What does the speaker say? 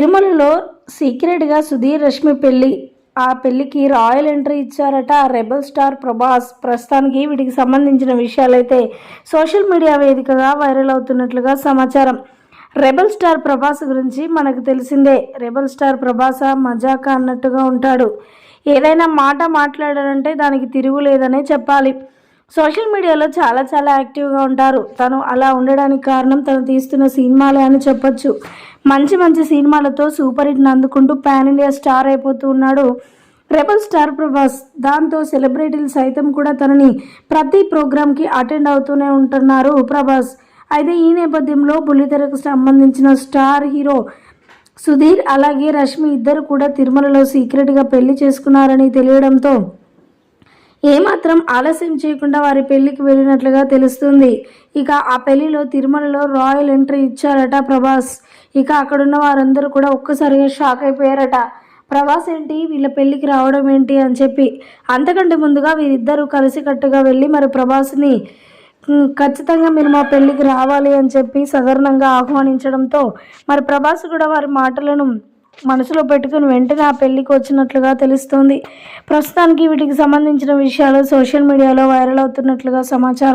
తిరుమలలో సీక్రెట్గా సుధీర్ రష్మి పెళ్ళి ఆ పెళ్ళికి రాయల్ ఎంట్రీ ఇచ్చారట రెబల్ స్టార్ ప్రభాస్. ప్రస్తుతానికి వీటికి సంబంధించిన విషయాలైతే సోషల్ మీడియా వేదికగా వైరల్ అవుతున్నట్లుగా సమాచారం. రెబల్ స్టార్ ప్రభాస్ గురించి మనకు తెలిసిందే రెబల్ స్టార్ ప్రభాస మజాక అన్నట్టుగా ఉంటాడు. ఏదైనా మాట మాట్లాడారంటే దానికి తిరుగులేదనే చెప్పాలి. సోషల్ మీడియాలో చాలా చాలా యాక్టివ్గా ఉంటారు. తను అలా ఉండడానికి కారణం తను తీస్తున్న సినిమాలే అని చెప్పొచ్చు. మంచి మంచి సినిమాలతో సూపర్ హిట్ని అందుకుంటూ పాన్ ఇండియా స్టార్ అయిపోతూ ఉన్నాడు. Rebel star Prabhas. దాంతో సెలబ్రిటీలు సైతం కూడా తనని ప్రతి ప్రోగ్రామ్కి అటెండ్ అవుతూనే ఉంటున్నారు ప్రభాస్. అయితే ఈ నేపథ్యంలో బుల్లితెరకు సంబంధించిన స్టార్ హీరో సుధీర్ అలాగే రష్మి ఇద్దరు కూడా తిరుమలలో సీక్రెట్గా పెళ్ళి చేసుకున్నారని తెలియడంతో ఏమాత్రం ఆలస్యం చేయకుండా వారి పెళ్ళికి వెళ్ళినట్లుగా తెలుస్తుంది. ఇక ఆ పెళ్ళిలో తిరుమలలో రాయల్ ఎంట్రీ ఇచ్చారట ప్రభాస్. ఇక అక్కడున్న వారందరూ కూడా ఒక్కసారిగా షాక్ అయిపోయారట. ప్రభాస్ ఏంటి? వీళ్ళ పెళ్ళికి రావడం ఏంటి అని చెప్పి. అంతకంటే ముందుగా వీరిద్దరూ కలిసికట్టుగా వెళ్ళి మరి ప్రభాస్ని ఖచ్చితంగా మీరు మా పెళ్ళికి రావాలి అని చెప్పి సదరణంగా ఆహ్వానించడంతో మరి ప్రభాస్ కూడా వారి మాటలను మనసులో పెట్టుకుని వెంటనే ఆ పెళ్ళికి వచ్చినట్లుగా తెలుస్తుంది. ప్రస్తుతానికి వీటికి సంబంధించిన విషయాలు సోషల్ మీడియాలో వైరల్ అవుతున్నట్లుగా సమాచారం